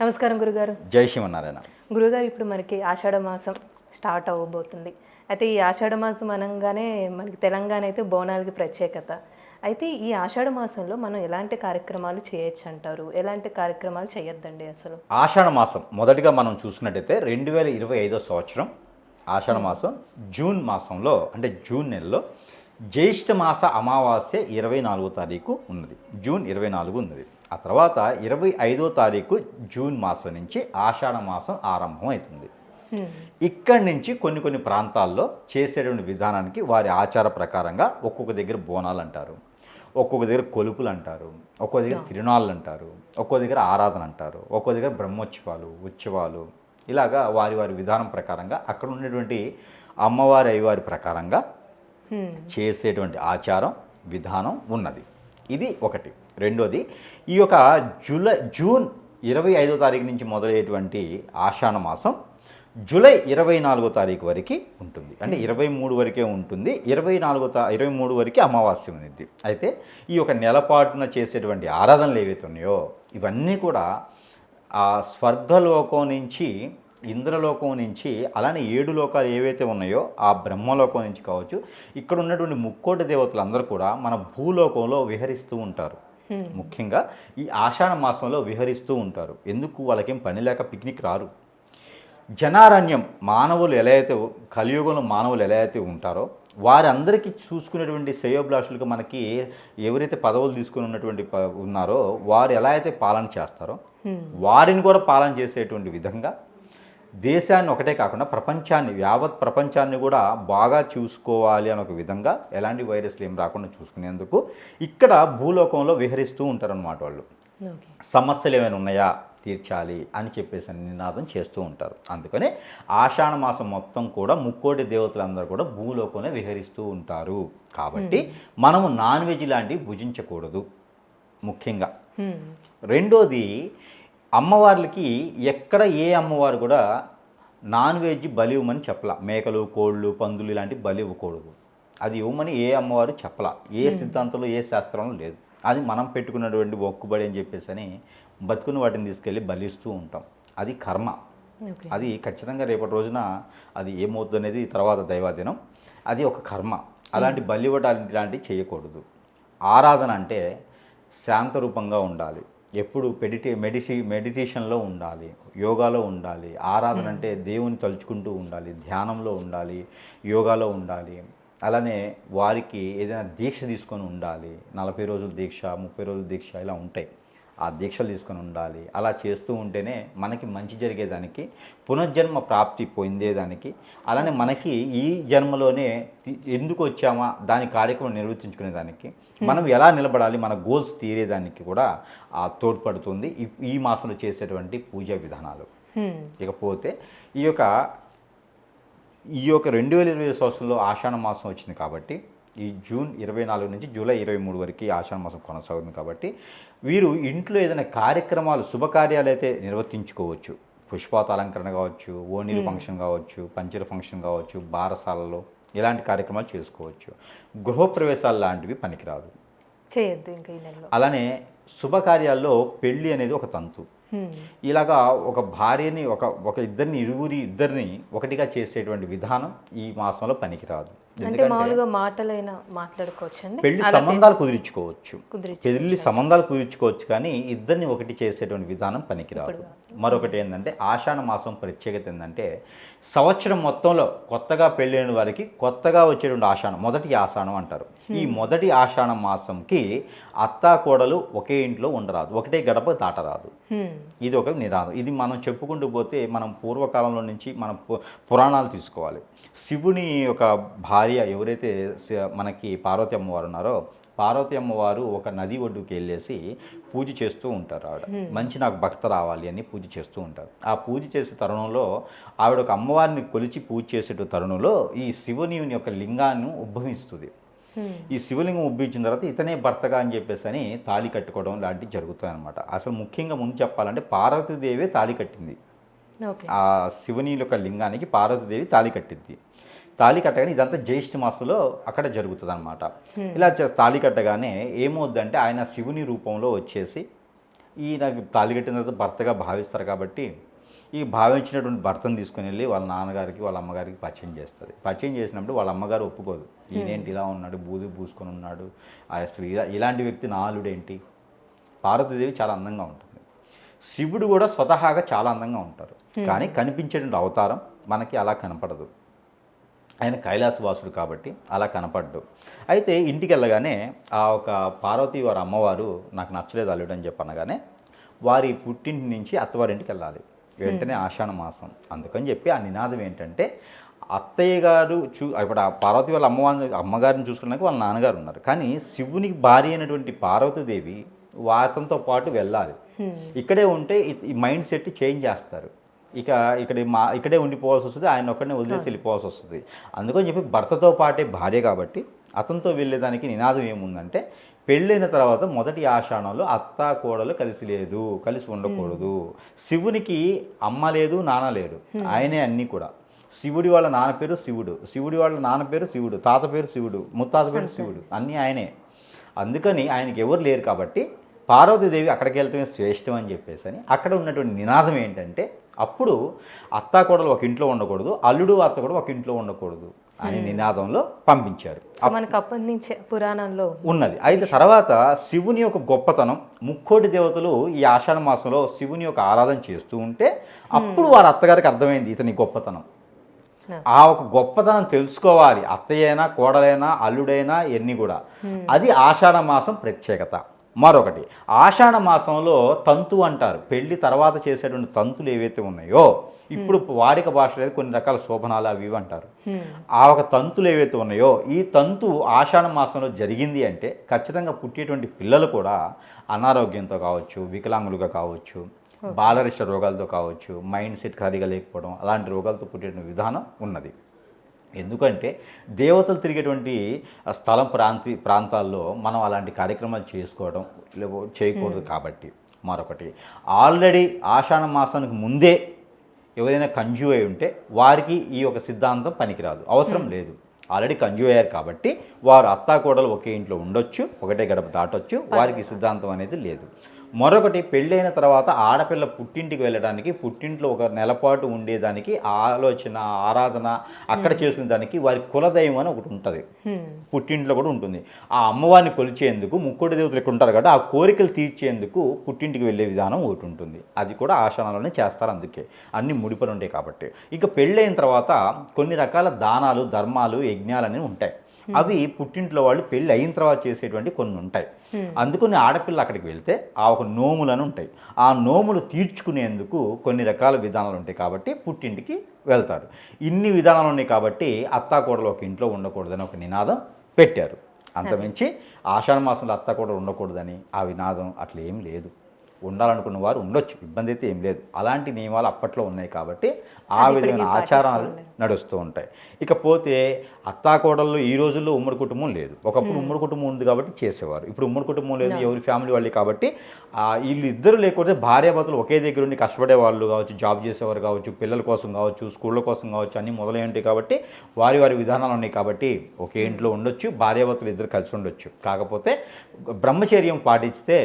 నమస్కారం గురుగారు. జై శ్రీమన్నారాయణ. గురుగారు ఇప్పుడు మనకి ఆషాఢ మాసం స్టార్ట్ అవ్వబోతుంది. అయితే ఈ ఆషాఢ మాసం అనగానే మనకి తెలంగాణ అయితే బోనాలకి ప్రత్యేకత. అయితే ఈ ఆషాఢ మాసంలో మనం ఎలాంటి కార్యక్రమాలు చేయొచ్చు అంటారు ఎలాంటి కార్యక్రమాలు చేయొద్దండి అసలు? ఆషాఢ మాసం మొదటిగా మనం చూసుకున్నట్టయితే రెండు వేల ఇరవై ఐదో సంవత్సరం ఆషాఢ మాసం జూన్ మాసంలో అంటే జూన్ నెలలో జ్యేష్ఠ మాస అమావాస్య ఇరవై నాలుగో తారీఖు ఉన్నది. జూన్ ఇరవై నాలుగు ఉన్నది. ఆ తర్వాత ఇరవై ఐదో తారీఖు జూన్ మాసం నుంచి ఆషాఢ మాసం ఆరంభం అవుతుంది ఇక్కడి నుంచి కొన్ని కొన్ని ప్రాంతాల్లో చేసేటువంటి విధానానికి వారి ఆచార ప్రకారంగా ఒక్కొక్క దగ్గర బోనాలు అంటారు. ఒక్కొక్క దగ్గర కొలుపులు అంటారు. ఒక్కొక్క దగ్గర తిరునాళ్ళు అంటారు. ఒక్కో దగ్గర ఆరాధన అంటారు. ఒక్కో దగ్గర బ్రహ్మోత్సవాలు ఉత్సవాలు ఇలాగా వారి వారి విధానం ప్రకారంగా అక్కడ ఉన్నటువంటి అమ్మవారి అయ్యవారి ప్రకారంగా. చేసేటువంటి ఆచారం విధానం ఉన్నది. ఇది ఒకటి. రెండోది ఈ యొక్క జూలై జూన్ ఇరవై ఐదో తారీఖు నుంచి మొదలయ్యేటువంటి ఆషాఢ మాసం జూలై ఇరవై నాలుగో తారీఖు వరకు ఉంటుంది. అంటే ఇరవై మూడు వరకే ఉంటుంది. ఇరవై నాలుగో తా ఇరవై మూడు వరకే అమావాస్య ఉంది అయితే ఈ యొక్క నెలపాటున చేసేటువంటి ఆరాధనలు ఏవైతే ఉన్నాయో ఇవన్నీ కూడా ఆ స్వర్గలోకం నుంచి ఇంద్రలోకం నుంచి అలానే ఏడు లోకాలు ఏవైతే ఉన్నాయో ఆ బ్రహ్మలోకం నుంచి కావచ్చు ఇక్కడ ఉన్నటువంటి ముక్కోటి దేవతలు అందరూ కూడా మన భూలోకంలో విహరిస్తూ ఉంటారు. ముఖ్యంగా ఈ ఆషాఢ మాసంలో విహరిస్తూ ఉంటారు. ఎందుకు? వాళ్ళకేం పని లేక పిక్నిక్ రారు. జనారణ్యం మానవులు ఎలా అయితే కలియుగంలో మానవులు ఎలా అయితే ఉంటారో వారందరికీ చూసుకునేటువంటి శ్రేయోభిలాషులుగా మనకి ఎవరైతే పదవులు తీసుకుని ఉన్నటువంటి ఉన్నారో వారు ఎలా అయితే పాలన చేస్తారో వారిని కూడా పాలన చేసేటువంటి విధంగా దేశాన్ని ఒకటే కాకుండా ప్రపంచాన్ని యావత్ ప్రపంచాన్ని కూడా బాగా చూసుకోవాలి అని ఒక విధంగా ఎలాంటి వైరస్లు ఏం రాకుండా చూసుకునేందుకు ఇక్కడ భూలోకంలో విహరిస్తూ ఉంటారన్నమాట వాళ్ళు. సమస్యలు ఏమైనా ఉన్నాయా? తీర్చాలి అని చెప్పేసి అని నినాదం చేస్తూ ఉంటారు. అందుకనే ఆషాఢ మాసం మొత్తం కూడా ముక్కోటి దేవతలందరూ కూడా భూలోకంలో విహరిస్తూ ఉంటారు. కాబట్టి మనము నాన్ వెజ్ లాంటివి భుజించకూడదు. ముఖ్యంగా. రెండోది అమ్మవార్లకి ఎక్కడ ఏ అమ్మవారు కూడా నాన్ వెజ్ బలి ఇవ్వమని చెప్పలా. మేకలు కోళ్ళు పందులు ఇలాంటివి బలి ఇవ్వకూడదు. అది ఇవ్వమని ఏ అమ్మవారు చెప్పలా. ఏ సిద్ధాంతంలో ఏ శాస్త్రంలో లేదు. అది మనం పెట్టుకున్నటువంటి ఒక్కుబడి అని చెప్పేసి అని బతుకుని వాటిని తీసుకెళ్ళి బలిస్తూ ఉంటాం. అది కర్మ. అది ఖచ్చితంగా రేపటి రోజున అది ఏమవుతుంది అనేది తర్వాత దైవాధీనం. అది ఒక కర్మ. అలాంటి బలి ఇవ్వటాలు ఇలాంటివి చేయకూడదు. ఆరాధన అంటే శాంతరూపంగా ఉండాలి. ఎప్పుడు మెడిటే మెడిసి మెడిటేషన్లో ఉండాలి యోగాలో ఉండాలి ఆరాధన అంటే దేవుని తలుచుకుంటూ ఉండాలి ధ్యానంలో ఉండాలి యోగాలో ఉండాలి. అలానే వారికి ఏదైనా దీక్ష తీసుకొని ఉండాలి. నలభై రోజుల దీక్ష ముప్పై రోజుల దీక్ష ఇలా ఉంటాయి. ఆ దీక్షలు తీసుకొని ఉండాలి. అలా చేస్తూ ఉంటేనే మనకి మంచి జరిగేదానికి పునర్జన్మ ప్రాప్తి పొందేదానికి అలానే మనకి ఈ జన్మలోనే ఎందుకు వచ్చామా దాని కార్యక్రమం నిర్వర్తించుకునేదానికి మనం ఎలా నిలబడాలి మన గోల్స్ తీరేదానికి కూడా ఆ తోడ్పడుతుంది ఈ- మాసంలో చేసేటువంటి పూజా విధానాలు. ఇకపోతే ఈ యొక్క ఈ యొక్క రెండు వేల ఇరవై సంవత్సరంలో ఆషాఢ మాసం వచ్చింది కాబట్టి ఈ జూన్ ఇరవై నాలుగు నుంచి జూలై ఇరవై మూడు వరకు ఆషాఢ మాసం కొనసాగుతుంది కాబట్టి వీరు ఇంట్లో ఏదైనా కార్యక్రమాలు శుభకార్యాలు అయితే నిర్వర్తించుకోవచ్చు. పుష్పాత అలంకరణ కావచ్చు ఓనీలు ఫంక్షన్ కావచ్చు పంచర ఫంక్షన్ కావచ్చు బారసాలలో ఇలాంటి కార్యక్రమాలు చేసుకోవచ్చు. గృహప్రవేశాలు లాంటివి పనికిరాదు. చేయొద్దు ఇంకా ఈ నెలలో. అలానే శుభకార్యాల్లో పెళ్ళి అనేది ఒక తంతు. ఇలాగా ఒక భార్యని ఒక ఒక ఇద్దరిని ఇరువురి ఇద్దరిని ఒకటిగా చేసేటువంటి విధానం ఈ మాసంలో పనికిరాదు. అంటే మామూలుగా మాటలైనా మాట్లాడుకోవచ్చండి పెళ్ళి సంబంధాలు కుదిరించుకోవచ్చు. కుదిరించు. పెళ్ళి సంబంధాలు కుదిరించుకోవచ్చు కానీ ఇద్దరిని ఒకటి చేసేటువంటి విధానం పనికిరాదు. మరొకటి ఏంటంటే ఆషాఢ మాసం ప్రత్యేకత ఏంటంటే సంవత్సరం మొత్తంలో కొత్తగా పెళ్ళైన వారికి కొత్తగా వచ్చేటువంటి ఆషాఢం మొదటి ఆషాఢం అంటారు. ఈ మొదటి ఆషాఢ మాసంకి అత్తా కోడలు ఒకే ఇంట్లో ఉండరాదు. ఒకటే గడప దాటరాదు. ఇది ఒక నినాదం ఇది మనం చెప్పుకుంటూ పోతే మనం పూర్వకాలంలో నుంచి మన పురాణాలు తీసుకోవాలి. శివుని యొక్క భార్య ఎవరైతే శ- మనకి పార్వతి అమ్మవారు ఉన్నారో పార్వతి అమ్మవారు ఒక నది ఒడ్డుకి వెళ్ళేసి పూజ చేస్తూ ఉంటారు ఆవిడ. మంచి నాకు భక్త రావాలి అని పూజ చేస్తూ ఉంటారు. ఆ పూజ చేసే తరుణంలో ఆవిడ ఒక అమ్మవారిని కొలిచి పూజ చేసే తరుణంలో ఈ శివుని యొక్క లింగాన్ని ఉద్భవిస్తుంది. ఈ శివలింగం ఉబ్బించిన తర్వాత ఇతనే భర్తగా అని చెప్పేసి అని తాళి కట్టుకోవడం లాంటివి జరుగుతాయి అనమాట అసలు ముఖ్యంగా ముందు చెప్పాలంటే పార్వతీదేవే తాళి కట్టింది. ఆ శివుని యొక్క లింగానికి పార్వతీదేవి తాళి కట్టింది. తాళి కట్టగానే ఇదంతా జ్యేష్ఠ మాసంలో అక్కడ జరుగుతుంది అనమాట ఇలా చేసి తాళి కట్టగానే ఏమవుద్దంటే ఆయన శివుని రూపంలో వచ్చేసి ఈ నాకు తాళి కట్టిన తర్వాత భర్తగా భావిస్తారు కాబట్టి ఈ భావించినటువంటి భర్తను తీసుకుని వెళ్ళి వాళ్ళ నాన్నగారికి వాళ్ళ అమ్మగారికి పరిచయం చేస్తుంది పరిచయం చేసినప్పుడు వాళ్ళ అమ్మగారు ఒప్పుకోదు. ఈయనేంటి ఇలా ఉన్నాడు? బూది పూసుకొని ఉన్నాడు? అసలు ఇలా- ఇలాంటి వ్యక్తి నాలుడేంటి పార్వతీదేవి చాలా అందంగా ఉంటుంది. శివుడు కూడా స్వతహాగా చాలా అందంగా ఉంటారు. కానీ కనిపించేటువంటి అవతారం మనకి అలా కనపడదు. ఆయన కైలాసవాసుడు కాబట్టి అలా కనపడ్డు. అయితే ఇంటికి వెళ్ళగానే ఆ ఒక పార్వతి వారి అమ్మవారు నాకు నచ్చలేదు అల్లుడు అని చెప్పి అనగానే వారి పుట్టింటి నుంచి అత్తవారింటికి వెళ్ళాలి. వెంటనే ఆషాఢ మాసం. అందుకని చెప్పి ఆ నినాదం ఏంటంటే అత్తయ్య గారు చూ ఇప్పుడు ఆ పార్వతి వాళ్ళ అమ్మవారిని అమ్మగారిని చూసుకున్నాక వాళ్ళ నాన్నగారు ఉన్నారు. కానీ శివునికి భార్య అయినటువంటి పార్వతీదేవి వాతంతో పాటు వెళ్ళాలి. ఇక్కడే ఉంటే ఈ మైండ్ సెట్ చేంజ్ చేస్తారు. ఇక ఇక్కడ మా ఇక్కడే ఉండిపోవాల్సి వస్తుంది ఆయన ఒక్కడనే వదిలేసి వెళ్ళిపోవాల్సి వస్తుంది. అందుకని చెప్పి భర్తతో పాటే భార్య కాబట్టి అతనితో వెళ్ళేదానికి నినాదం ఏముందంటే పెళ్ళైన తర్వాత మొదటి ఆషాఢంలో అత్త కోడలు కలిసి లేదు కలిసి ఉండకూడదు. శివునికి అమ్మ లేదు నాన్న లేడు. ఆయనే అన్నీ కూడా. శివుడి వాళ్ళ నాన్న పేరు శివుడు శివుడి వాళ్ళ నాన్న పేరు శివుడు తాత పేరు శివుడు ముత్తాత పేరు శివుడు అన్నీ ఆయనే. అందుకని ఆయనకి ఎవరు లేరు కాబట్టి పార్వతీదేవి అక్కడికి వెళ్ళటమే శ్రేష్టం అని చెప్పేసి అని అక్కడ ఉన్నటువంటి నినాదం ఏంటంటే అప్పుడు అత్త కోడలు ఒక ఇంట్లో ఉండకూడదు అల్లుడు అత్త కూడా ఒక ఇంట్లో ఉండకూడదు అనే నినాదంలో పంపించారు. మనకు అప్పటి నుంచే పురాణంలో ఉన్నది. అయితే తర్వాత శివుని యొక్క గొప్పతనం ముక్కోటి దేవతలు ఈ ఆషాఢ మాసంలో శివుని యొక్క ఆరాధన చేస్తూ ఉంటే అప్పుడు వారి అత్తగారికి అర్థమైంది ఇతని గొప్పతనం. ఆ. ఒక గొప్పతనం తెలుసుకోవాలి అత్తయ్యైనా కోడలైనా అల్లుడైనా ఎన్ని కూడా. అది ఆషాఢ మాసం ప్రత్యేకత. మరొకటి ఆషాఢ మాసంలో తంతు అంటారు. పెళ్ళి తర్వాత చేసేటువంటి తంతులు ఏవైతే ఉన్నాయో ఇప్పుడు వాడిక భాషలో కొన్ని రకాల శోభనాలు అవి అంటారు. ఆ ఒక తంతులు ఏవైతే ఉన్నాయో ఈ తంతు ఆషాఢ మాసంలో జరిగింది అంటే ఖచ్చితంగా పుట్టేటువంటి పిల్లలు కూడా అనారోగ్యంతో కావచ్చు వికలాంగులుగా కావచ్చు బాలరిష్ట రోగాలతో కావచ్చు మైండ్ సెట్ సరిగా లేకపోవడం అలాంటి రోగాలతో పుట్టే విధానం ఉన్నది. ఎందుకంటే దేవతలు తిరిగేటువంటి స్థలం ప్రాంతి ప్రాంతాల్లో మనం అలాంటి కార్యక్రమాలు చేసుకోవడం లేవో చేయకూడదు కాబట్టి మరొకటి. ఆల్రెడీ ఆషాఢ మాసానికి ముందే ఎవరైనా కన్జ్యూ అయి ఉంటే వారికి ఈ యొక్క సిద్ధాంతం పనికిరాదు. అవసరం లేదు. ఆల్రెడీ కన్జ్యూ అయ్యారు కాబట్టి వారు అత్తాకోడలు ఒకే ఇంట్లో ఉండొచ్చు ఒకటే గడప దాటొచ్చు వారికి సిద్ధాంతం అనేది లేదు. మరొకటి పెళ్ళైన తర్వాత ఆడపిల్ల పుట్టింటికి వెళ్ళడానికి పుట్టింట్లో ఒక నెలపాటు ఉండేదానికి ఆలోచన ఆరాధన అక్కడ చేసుకునే దానికి వారి కులదైవం అని ఒకటి ఉంటుంది. పుట్టింట్లో కూడా ఉంటుంది. ఆ అమ్మవారిని కొలిచేందుకు ముక్కోటి దేవతలు ఇక్కడ ఉంటారు కాబట్టి ఆ కోరికలు తీర్చేందుకు పుట్టింటికి వెళ్ళే విధానం ఒకటి ఉంటుంది. అది కూడా ఆసనాలోనే చేస్తారు అందుకే. అన్ని ముడిపడి ఉంటాయి కాబట్టి. ఇక పెళ్ళైన తర్వాత కొన్ని రకాల దానాలు ధర్మాలు యజ్ఞాలు అనేవి ఉంటాయి. అవి పుట్టింట్లో వాళ్ళు పెళ్ళి అయిన తర్వాత చేసేటువంటి కొన్ని ఉంటాయి. అందుకని ఆడపిల్ల అక్కడికి వెళ్తే ఆ ఒక నోములను ఉంటాయి. ఆ నోములు తీర్చుకునేందుకు కొన్ని రకాల విధానాలు ఉంటాయి కాబట్టి పుట్టింటికి వెళ్తారు. ఇన్ని విధానాలు ఉన్నాయి కాబట్టి అత్తాకోడలు ఒక ఇంట్లో ఉండకూడదని ఒక నినాదం పెట్టారు. అంతమించి ఆషాఢ మాసంలో అత్త కూడా ఉండకూడదని ఆ వినాదం అట్లా ఏం లేదు. ఉండాలనుకున్న వారు ఉండొచ్చు. ఇబ్బంది అయితే ఏం లేదు. అలాంటి నియమాలు అప్పట్లో ఉన్నాయి కాబట్టి ఆ విధమైన ఆచారాలు నడుస్తూ ఉంటాయి. ఇకపోతే అత్తాకోడళ్ళు ఈ రోజుల్లో ఉమ్మడి కుటుంబం లేదు. ఒకప్పుడు ఉమ్మడి కుటుంబం ఉంది కాబట్టి చేసేవారు. ఇప్పుడు ఉమ్మడి కుటుంబం లేదు ఎవరి ఫ్యామిలీ వాళ్ళే కాబట్టి వీళ్ళు ఇద్దరు లేకపోతే భార్యాభర్తలు ఒకే దగ్గర ఉండి కష్టపడే వాళ్ళు కావచ్చు జాబ్ చేసేవారు కావచ్చు పిల్లల కోసం కావచ్చు స్కూళ్ళ కోసం కావచ్చు అన్నీ మొదలై ఉంటాయి కాబట్టి వారి వారి విధానాలు ఉన్నాయి కాబట్టి ఒకే ఇంట్లో ఉండొచ్చు భార్యాభర్తలు ఇద్దరు కలిసి ఉండొచ్చు. కాకపోతే బ్రహ్మచర్యం పాటిస్తే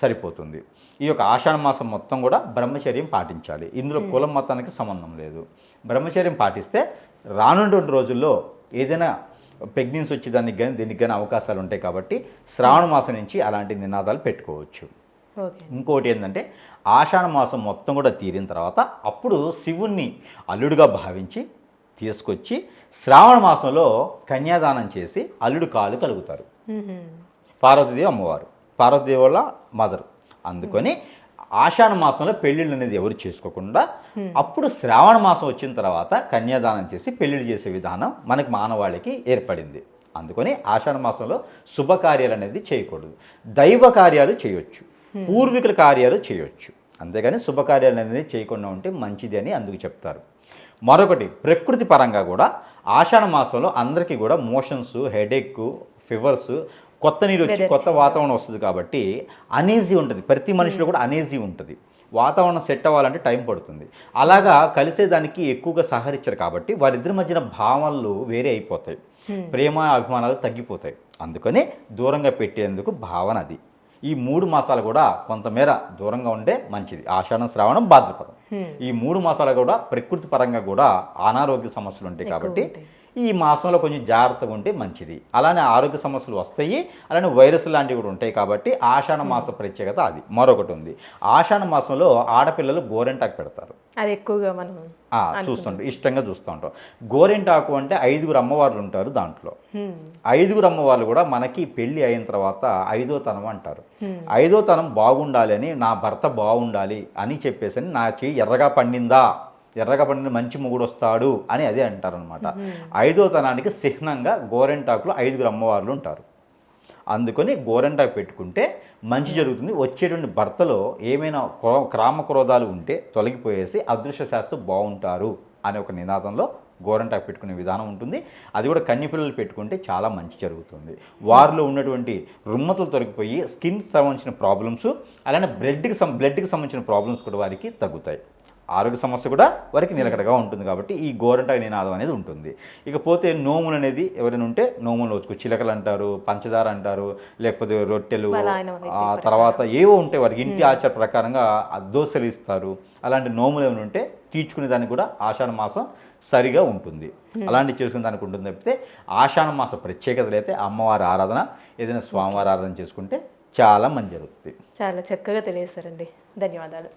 సరిపోతుంది. ఈ యొక్క ఆషాఢ మాసం మొత్తం కూడా బ్రహ్మచర్యం పాటించాలి. ఇందులో కులం మతానికి సంబంధం లేదు. బ్రహ్మచర్యం పాటిస్తే రానున్నటువంటి రోజుల్లో ఏదైనా ప్రెగ్నెన్సీ వచ్చేదానికి కానీ దీనికి కానీ అవకాశాలు ఉంటాయి కాబట్టి శ్రావణ మాసం నుంచి అలాంటి నినాదాలు పెట్టుకోవచ్చు. ఇంకోటి ఏంటంటే ఆషాఢ మాసం మొత్తం కూడా తీరిన తర్వాత అప్పుడు శివుణ్ణి అల్లుడుగా భావించి తీసుకొచ్చి శ్రావణ మాసంలో కన్యాదానం చేసి అల్లుడు కాలు కలుగుతారు. పార్వతీదేవి అమ్మవారు. పార్వతీదేవి వాళ్ళ మదర్. అందుకొని ఆషాఢ మాసంలో పెళ్ళిళ్ళు అనేది ఎవరు చేసుకోకుండా అప్పుడు శ్రావణ మాసం వచ్చిన తర్వాత కన్యాదానం చేసి పెళ్ళిళ్ళు చేసే విధానం మనకి మానవాళికి ఏర్పడింది. అందుకని ఆషాఢ మాసంలో శుభకార్యాలు అనేది చేయకూడదు. దైవ కార్యాలు చేయొచ్చు. పూర్వీకుల కార్యాలు చేయొచ్చు. అంతేగాని శుభకార్యాలు అనేది చేయకుండా ఉంటే మంచిది అని అందుకు చెప్తారు. మరొకటి ప్రకృతి పరంగా కూడా ఆషాఢ మాసంలో అందరికీ కూడా మోషన్స్ హెడేక్ ఫీవర్స్ కొత్త నీరు వచ్చి కొత్త వాతావరణం వస్తుంది కాబట్టి అనీజీ ఉంటుంది. ప్రతి మనిషిలో కూడా అనీజీ ఉంటుంది. వాతావరణం సెట్ అవ్వాలంటే టైం పడుతుంది. అలాగా కలిసేదానికి ఎక్కువగా సహకరించరు కాబట్టి వారిద్దరి మధ్యన భావనలు వేరే అయిపోతాయి. ప్రేమ అభిమానాలు తగ్గిపోతాయి. అందుకని దూరంగా పెట్టేందుకు భావన అది. ఈ మూడు మాసాలు కూడా కొంతమేర దూరంగా ఉంటే మంచిది. ఆషాఢం శ్రావణం భాద్రపదం. ఈ మూడు మాసాలు కూడా ప్రకృతి పరంగా కూడా అనారోగ్య సమస్యలు ఉంటాయి కాబట్టి ఈ మాసంలో కొంచెం జాగ్రత్తగా ఉంటే మంచిది. అలానే ఆరోగ్య సమస్యలు వస్తాయి అలానే వైరస్ లాంటివి కూడా ఉంటాయి కాబట్టి ఆషాఢ మాస ప్రత్యేకత అది. మరొకటి ఉంది. ఆషాఢ మాసంలో ఆడపిల్లలు గోరెంటాకు పెడతారు. అది ఎక్కువగా మనం ఆ, చూస్తుంటాం. ఇష్టంగా చూస్తూ ఉంటాం. గోరెంటాకు అంటే ఐదుగురు అమ్మవార్లు ఉంటారు దాంట్లో. ఐదుగురు అమ్మవార్లు కూడా మనకి పెళ్ళి అయిన తర్వాత ఐదో తనం అంటారు. ఐదో తనం బాగుండాలి అని నా భర్త బాగుండాలి అని చెప్పేసి నా చేయి ఎర్రగా పండిందా ఎర్రగా పండిన మంచి మొగుడు వస్తాడు అని అదే అంటారనమాట ఐదో తనానికి చిహ్నంగా గోరెంటాకులో ఐదుగురు అమ్మవార్లు ఉంటారు. అందుకని గోరంటాకు పెట్టుకుంటే మంచి జరుగుతుంది. వచ్చేటువంటి భర్తలో ఏమైనా క్రో- క్రామ క్రోధాలు ఉంటే తొలగిపోయేసి అదృశ్య శాస్త్రం బాగుంటారు అనే ఒక నినాదంలో గోరంటాకు పెట్టుకునే విధానం ఉంటుంది. అది కూడా కన్యపిల్లలు పెట్టుకుంటే చాలా మంచి జరుగుతుంది. వారిలో ఉన్నటువంటి రుమ్మతలు తొలగిపోయి స్కిన్ సంబంధించిన ప్రాబ్లమ్స్ అలానే బ్లడ్కి బ్లడ్కి సంబంధించిన ప్రాబ్లమ్స్ కూడా వారికి తగ్గుతాయి. ఆరోగ్య సమస్య కూడా వారికి నిలకడగా ఉంటుంది కాబట్టి ఈ గోరంటాకు నినాదం అనేది ఉంటుంది. ఇకపోతే నోములు అనేది ఎవరైనా ఉంటే నోములు వచ్చుకో చిలకలు అంటారు పంచదార అంటారు లేకపోతే రొట్టెలు ఆ తర్వాత ఏవో ఉంటాయి వారికి ఇంటి ఆచార ప్రకారంగా దోశలు ఇస్తారు. అలాంటి నోములు ఏమైనా ఉంటే తీర్చుకునే దానికి కూడా ఆషాఢ మాసం సరిగా ఉంటుంది. అలాంటి చేసుకునే దానికి ఉంటుంది తప్పితే ఆషాఢ మాస ప్రత్యేకతలు అయితే అమ్మవారి ఆరాధన ఏదైనా స్వామివారి ఆరాధన చేసుకుంటే చాలా మంచి జరుగుతుంది. చాలా చక్కగా తెలియజేశారండి. ధన్యవాదాలు.